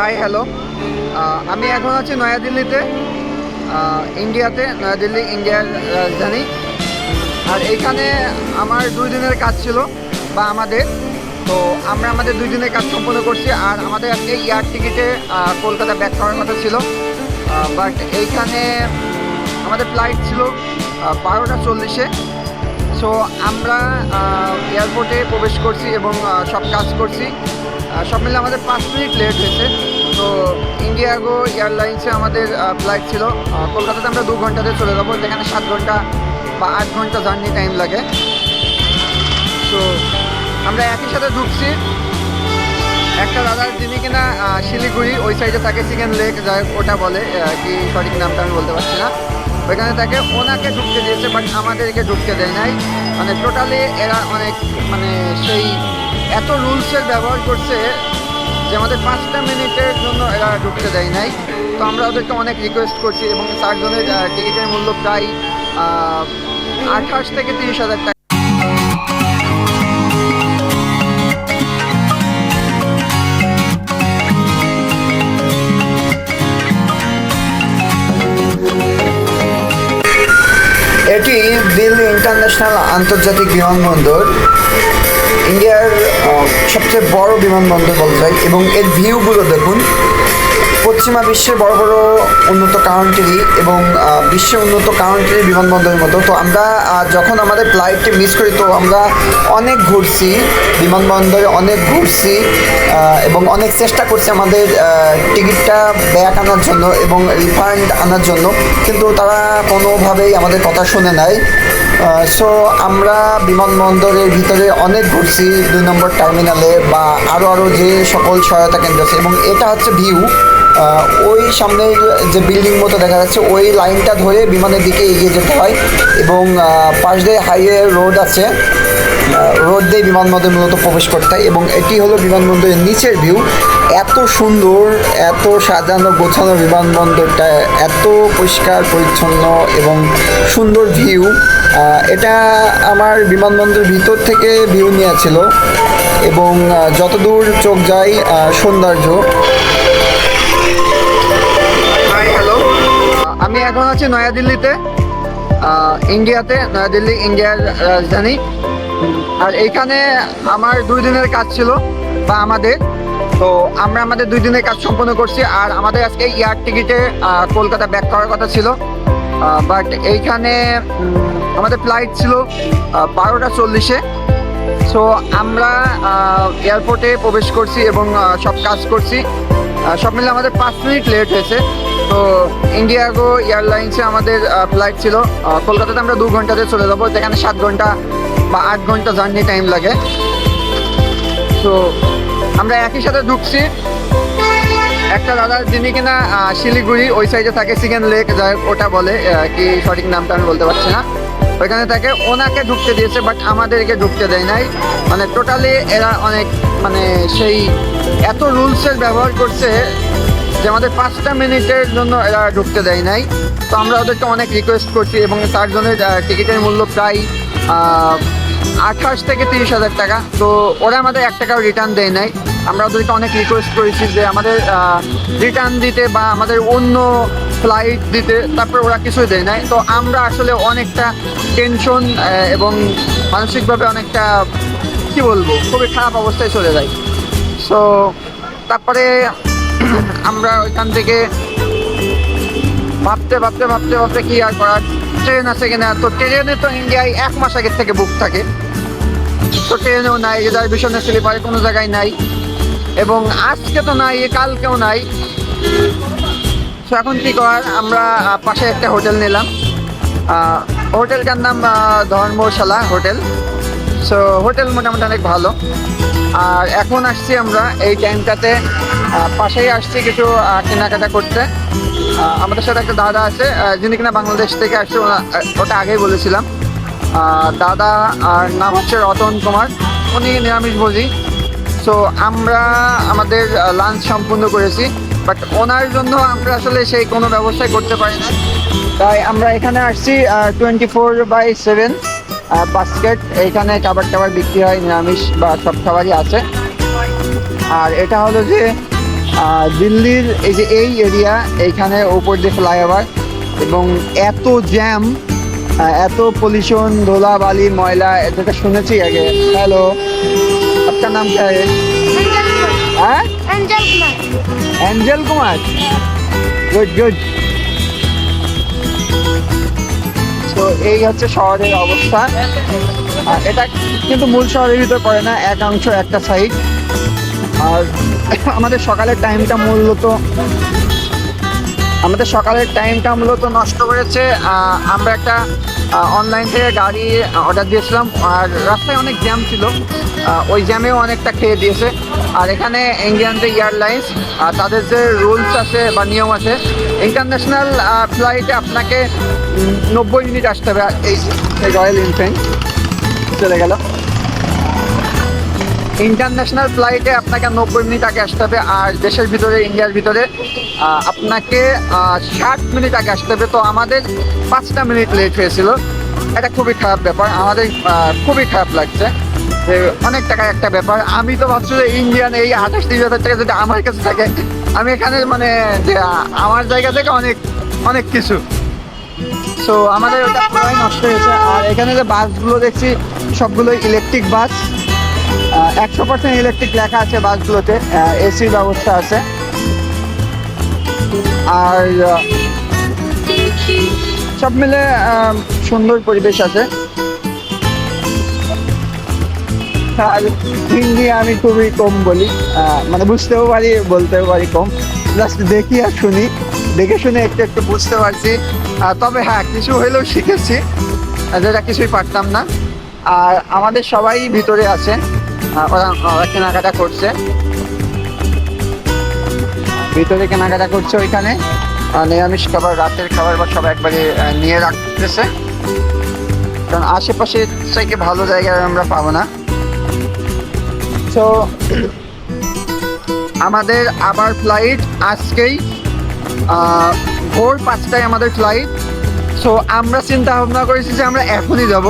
Hi hello আমি এখন আছি নয়াদিল্লিতে ইন্ডিয়াতে, নয়াদিল্লি ইন্ডিয়ার রাজধানী আর এইখানে আমার দুই দিনের কাজ ছিল, বা আমাদের। তো আমরা আমাদের দুই দিনের কাজ সম্পন্ন করছি, আর আমাদের আজকে এয়ার টিকিটে কলকাতা ব্যাক করার কথা ছিল। বাট এইখানে আমাদের ফ্লাইট ছিল বারোটা চল্লিশে। সো আমরা এয়ারপোর্টে প্রবেশ করছি এবং সব কাজ করছি। সব মিলে আমাদের পাঁচ মিনিট লেট হয়েছে। তো ইন্ডিয়াগো এয়ারলাইন্সে আমাদের ফ্লাইট ছিল। কলকাতাতে আমরা দু ঘন্টাতে চলে যাব, যেখানে সাত ঘণ্টা বা আট ঘণ্টা জার্নি টাইম লাগে। তো আমরা একই সাথে ঢুকছি। একটা দাদা যিনি কিনা শিলিগুড়ি, ওই সাইডে থাকে চিকেন লেক যাই ওটা বলে কি সঠিক নামটা আমি বলতে পারছি না। ওইখানে তাকে ওনাকে ঢুকতে দিয়েছে বাট আমাদেরকে ঢুকতে দেয় নাই। মানে টোটালি এরা অনেক মানে সেই এত রুলসের ব্যবহার করছে যে আমাদের পাঁচটা মিনিটের জন্য এরা ঢুকতে দেয় নাই। তো আমরা ওদেরকে অনেক রিকোয়েস্ট করছি এবং চারজনের টিকিটের মূল্য প্রায় আঠাশ থেকে তিরিশ হাজার টাকা। এটি দিল্লি ইন্টারন্যাশনাল আন্তর্জাতিক বিমানবন্দর। ইন্ডিয়ার সবচেয়ে বড় বিমানবন্দর বলা যায়, এবং এর ভিউগুলো দেখুন। পশ্চিমা বিশ্বের বড় বড় উন্নত কান্ট্রি এবং বিশ্বের উন্নত কান্ট্রির বিমানবন্দরের মতো। তো আমরা যখন আমাদের ফ্লাইটটি মিস করি, তো আমরা অনেক ঘুরছি, বিমানবন্দরে অনেক ঘুরছি এবং অনেক চেষ্টা করছি আমাদের টিকিটটা ব্যাক আনার জন্য এবং রিফান্ড আনার জন্য। কিন্তু তারা কোনোভাবেই আমাদের কথা শুনে নাই। সো আমরা বিমানবন্দরের ভিতরে অনেক ঘুরছি, দুই নম্বর টার্মিনালে বা আরও আরও যে সকল সহায়তা কেন্দ্র আছে। এবং এটা হচ্ছে ভিউ ওই সামনের যে বিল্ডিং মতো দেখা যাচ্ছে, ওই লাইনটা ধরে বিমানের দিকে এগিয়ে যেতে হয়। এবং পাশ দিয়ে হাইওয়ে রোড আছে। রোড দিয়ে বিমানবন্দর মূলত প্রবেশ করতে হয় এবং এটি হলো বিমানবন্দরের নিচের ভিউ এত সুন্দর এত সাজানো গোছানো বিমানবন্দরটা এত পরিষ্কার পরিচ্ছন্ন এবং সুন্দর ভিউ এটা আমার বিমানবন্দরের ভিতর থেকে ভিউ নিয়েছিল এবং যতদূর চোখ যায় সৌন্দর্য। হ্যালো আমি এখন আছি নয়াদিল্লিতে ইন্ডিয়াতে নয়াদিল্লি ইন্ডিয়ার রাজধানী। আর এইখানে আমার দুই দিনের কাজ ছিল, বা আমাদের। তো আমরা আমাদের দুই দিনের কাজ সম্পন্ন করছি, আর আমাদের আজকে এয়ার টিকিটে কলকাতা ব্যাক করার কথা ছিল। বাট এইখানে আমাদের ফ্লাইট ছিল বারোটা চল্লিশে। সো আমরা এয়ারপোর্টে প্রবেশ করছি এবং সব কাজ করছি। সব মিলে আমাদের পাঁচ মিনিট লেট হয়েছে। তো ইন্ডিয়াগো এয়ারলাইন্সে আমাদের ফ্লাইট ছিল। কলকাতাতে আমরা দু ঘন্টাতে চলে যাব, যেখানে সাত ঘণ্টা বা আট ঘণ্টা জার্নি টাইম লাগে। তো আমরা একই সাথে ঢুকছি। একটা দাদা যিনি কিনা শিলিগুড়ি, ওই সাইডে থাকে চিকেন লেক যাই ওটা বলে কি সঠিক নামটা আমি বলতে পারছি না। ওইখানে তাকে ওনাকে ঢুকতে দিয়েছে বাট আমাদেরকে ঢুকতে দেয় নাই। মানে টোটালি এরা অনেক মানে সেই এত রুলসের ব্যবহার করছে যে আমাদের পাঁচটা মিনিটের জন্য এরা ঢুকতে দেয় নাই। তো আমরা ওদেরকে অনেক রিকোয়েস্ট করছি এবং চারজনের টিকিটের মূল্য প্রায় আঠাশ থেকে তিরিশ হাজার টাকা। তো ওরা আমাদের এক টাকাও রিটার্ন দেয় নাই। আমরা ওদেরকে অনেক রিকোয়েস্ট করেছি যে আমাদের রিটার্ন দিতে বা আমাদের অন্য ফ্লাইট দিতে। তারপরে ওরা কিছুই দেয় নাই। তো আমরা আসলে অনেকটা টেনশন এবং মানসিকভাবে অনেকটা, কি বলব, খুবই খারাপ অবস্থায় চলে যাই। সো তারপরে আমরা ওইখান থেকে ভাবতে ভাবতে ভাবতে ভাবতে কি আর করার? ট্রেন আছে কিনা? তো ট্রেনে তো ইন্ডিয়ায় এক মাস আগের থেকে বুক থাকে। তো ট্রেনেও নাই রিজার্ভেশনে স্লিপারে কোনো জায়গায় নাই। এবং আজকে তো নাই কালকেও নাই। তো এখন কি করার? আমরা পাশে একটা হোটেল নিলাম। হোটেলটার নাম ধর্মশালা হোটেল। সো হোটেল মোটামুটি অনেক ভালো। আর এখন আসছি আমরা এই টাইমটাতে পাশেই আসছি কিছু কেনাকাটা করতে। আমাদের সাথে একটা দাদা আছে যিনি কিনা বাংলাদেশ থেকে আসছে ওটা আগেই বলেছিলাম। দাদা আর নাম হচ্ছে রতন কুমার। উনি নিরামিষভোজী সো আমরা আমাদের লাঞ্চ সম্পূর্ণ করেছি। বাট ওনার জন্য আমরা আসলে সেই কোনো ব্যবস্থাই করতে পারি না তাই আমরা এখানে আসছি twenty four by seven basket এইখানে খাবার টাবার বিক্রি হয়, নিরামিষ বা সব খাবারই আছে। আর এটা হলো যে দিল্লির এই যে এই এরিয়া এইখানে ওপর দিয়ে ফ্লাইওভার এবং এত জ্যাম এত পলিউশন ধোলা বালি ময়লা এটা শুনেছি আগে। হ্যালো আপনার নাম হ্যাঁ? অ্যাঞ্জেল কুমার। গুড গুড তো এই হচ্ছে শহরের অবস্থা। এটা কিন্তু মূল শহরের ভিতরে পড়ে না একাংশ একটা সাইড আর আমাদের সকালের টাইমটা মূলত আমাদের সকালের টাইমটা মূলত নষ্ট আহ, আমরা একটা অনলাইন থেকে গাড়ি অর্ডার দিয়েছিলাম আর রাস্তায় অনেক জ্যাম ছিল। ওই জ্যামেও অনেকটা খেয়ে দিয়েছে। আর এখানে ইন্ডিয়ান যে এয়ারলাইন্স তাদের যে রুলস আছে বা নিয়ম আছে ইন্টারন্যাশনাল ফ্লাইটে আপনাকে নব্বই মিনিট আসতে হবে। এই রয়্যাল এনফিল্ড চলে গেল। ইন্টারন্যাশনাল ফ্লাইটে আপনাকে নব্বই মিনিট আগে আসতে হবে আর দেশের ভিতরে ইন্ডিয়ার ভিতরে আপনাকে ষাট মিনিট আগে আসতে হবে। তো আমাদের পাঁচটা মিনিট লেট হয়েছিল। এটা খুবই খারাপ ব্যাপার। আমাদের খুবই খারাপ লাগছে যে অনেক টাকার একটা ব্যাপার। আমি তো ভাবছি যে ইন্ডিয়ান এই আঠাশ, তিরিশ হাজার টাকা যদি আমার কাছে থাকে, আমি এখানে মানে যে, আমার জায়গা থেকে অনেক অনেক কিছু। সো আমাদের ওটা পুরোই নষ্ট হয়েছে। আর এখানে যে বাসগুলো দেখছি, সবগুলোই ইলেকট্রিক বাস একশো পার্সেন্ট ইলেকট্রিক লেখা আছে বাসগুলোতে এসির ব্যবস্থা আছে। আর সব মিলে সুন্দর পরিবেশ আছে। আর হিন্দি আমি খুবই কম বলি মানে বুঝতেও পারি, বলতেও পারি কম। জাস্ট দেখি আর শুনি, দেখে শুনে একটু একটু বুঝতে পারছি। তবে হ্যাঁ কিছু হলেও শিখেছি যেটা কিছুই পারতাম না। আর আমাদের সবাই ভিতরে আছে। ওরা কেনাকাটা করছে। ভিতরে কেনাকাটা করছে ওইখানে। নিরামিষ খাবার, রাতের খাবার বা সব একবারে নিয়ে রাখতেছে। কারণ আশেপাশে থেকে ভালো জায়গা আমরা পাবো না। তো, আমাদের আবার ফ্লাইট আজকেই ভোর পাঁচটায় আমাদের ফ্লাইট সো আমরা চিন্তা ভাবনা করেছি যে আমরা এখনই যাব।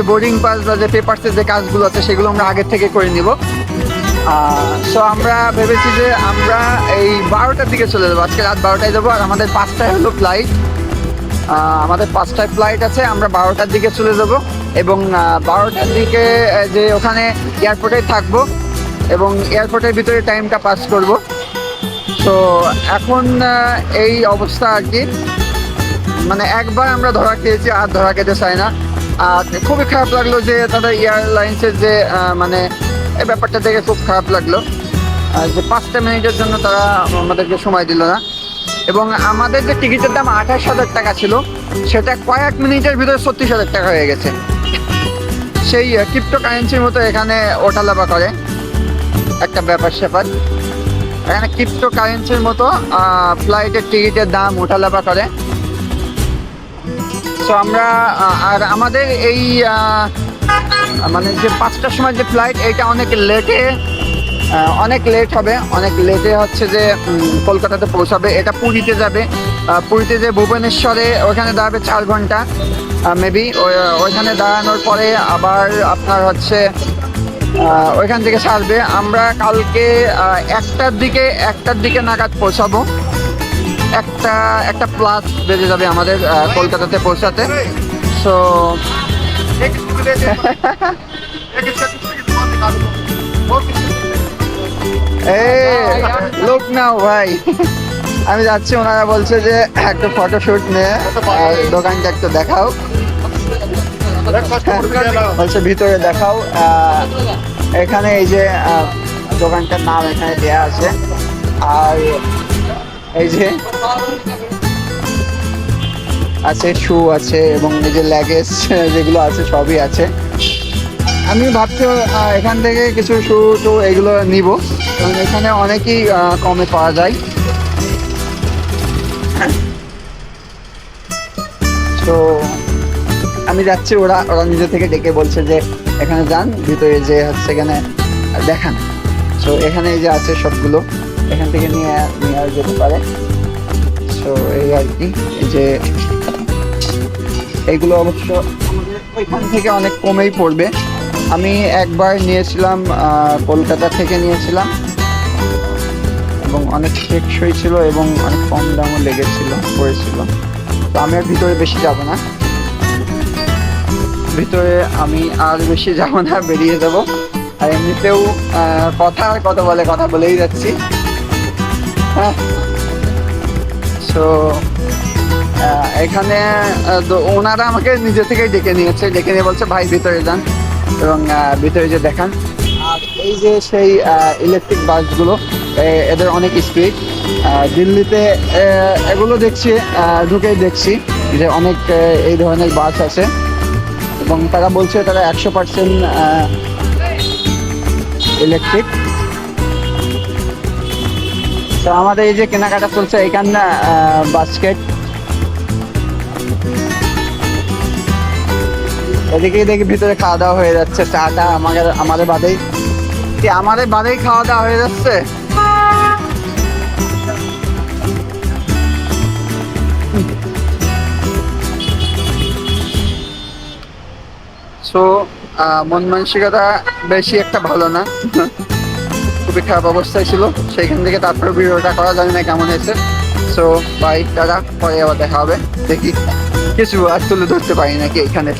যে বোর্ডিং পাস বা যে পেপারসের যে কাজগুলো আছে, সেগুলো আমরা আগের থেকে করে নিব। সো আমরা ভেবেছি যে আমরা এই বারোটার দিকে চলে যাব। আজকে রাত বারোটায় যাব আর আমাদের পাঁচটায় হলো ফ্লাইট আমাদের পাঁচটায় ফ্লাইট আছে, আমরা বারোটার দিকে চলে যাব এবং বারোটার দিকে যে ওখানে এয়ারপোর্টে থাকব এবং এয়ারপোর্টের ভিতরে টাইমটা পাস করব। তো এখন এই অবস্থা আর কি। মানে একবার আমরা ধরা খেয়েছি, আর ধরা খেতে চাই না। খুবই খারাপ লাগল যে তাদের এয়ারলাইন্সের যে মানে এই ব্যাপারটা দেখে খুব খারাপ লাগল। যে পাঁচটা মিনিটের জন্য তারা আমাদেরকে সময় দিল না। এবং আমাদের যে টিকিটের দাম আঠাশ হাজার টাকা ছিল, সেটা কয়েক মিনিটের ভিতরে ছত্রিশ হাজার টাকা হয়ে গেছে। সেই ক্রিপ্টো কারেন্সির মতো এখানে ওঠালাপা করে। একটা ব্যাপার স্যাপার। এখানে ক্রিপ্টো কারেন্সির মতো ফ্লাইটের টিকিটের দাম উঠালাপা করে। তো আমরা আর আমাদের এই মানে যে পাঁচটার সময় যে ফ্লাইট এইটা অনেক লেটে অনেক লেট হবে। অনেক লেটে হচ্ছে যে কলকাতাতে পৌঁছাবে। এটা পুরীতে যাবে। পুরীতে যে ভুবনেশ্বরে, ওখানে দাঁড়াবে চার ঘণ্টা। মেবি ওইখানে দাঁড়ানোর পরে আবার আপনার হচ্ছে ওইখান থেকে ছাড়বে। আমরা কালকে একটার দিকে একটার দিকে নাগাদ পৌঁছাবো। একটা একটা প্লাস বেজে যাবে আমাদের কলকাতাতে পৌঁছাতে। সো লোক নাও ভাই। আমি যাচ্ছি, ওনারা বলছে যে একটা ফটোশুট নিয়ে দোকানটা একটু দেখাও। বলছে ভিতরে দেখাও এখানে এই যে দোকানটার নাম এখানে দেয়া আছে। আর এই যে। আছে শু আছে এবং এই যে ল্যাগেজ যেগুলো আছে সবই আছে। আমি ভাবছি এখান থেকে কিছু শু টু এগুলো নিব। কারণ এখানে অনেকই কমে পাওয়া যায়। তো আমি যাচ্ছি, ওরা ওরা নিজে থেকে ডেকে বলছে যে এখানে যান, ভিতরে যে হচ্ছে এখানে দেখান। তো এখানে এই যে আছে সবগুলো। এখান থেকে নিয়ে নেওয়া যেতে পারে। তো এই আর কি যে এইগুলো অবশ্য ওইখান থেকে অনেক কমেই পড়বে। আমি একবার নিয়েছিলাম কলকাতা থেকে নিয়েছিলাম। এবং অনেক টেকসই ছিল এবং অনেক কম দামও লেগেছিল, পড়েছিল। তো আমি আর ভিতরে বেশি যাব না। ভিতরে আমি আর বেশি যাব না, বেরিয়ে যাব। আর এমনিতেও কথা আর কথা বলে, কথা বলেই যাচ্ছি। সো এখানে তো ওনারা আমাকে নিজে থেকেই ডেকে নিয়েছে। ডেকে নিয়ে বলছে, ভাই, ভিতরে যান এবং ভিতরে যে দেখান। আর এই যে সেই ইলেকট্রিক বাসগুলো এদের অনেক স্পিড দিল্লিতে এগুলো দেখছি ঢুকেই দেখছি যে অনেক এই ধরনের বাস আছে। এবং তারা বলছে তারা একশো পার্সেন্ট ইলেকট্রিক তো আমাদের এই যে কেনাকাটা চলছে, এখানে বাস্কেট এদিকেই দেখি ভিতরে খাওয়া দাওয়া হয়ে যাচ্ছে, চাটা আমাদের আমাদের বাদেই। কি, আমাদের বাদেই খাওয়া দাওয়া হয়ে যাচ্ছে? সো মন মানসিকতা বেশি একটা ভালো না? খুবই খারাপ অবস্থায় ছিল। সেইখান থেকে তারপরে ভিডিওটা করা জানি না কেমন হয়েছে। সো বাই দাদা পরে আবার দেখা হবে। দেখি। কিছু আর তুলে ধরতে পারি নাকি এখানে?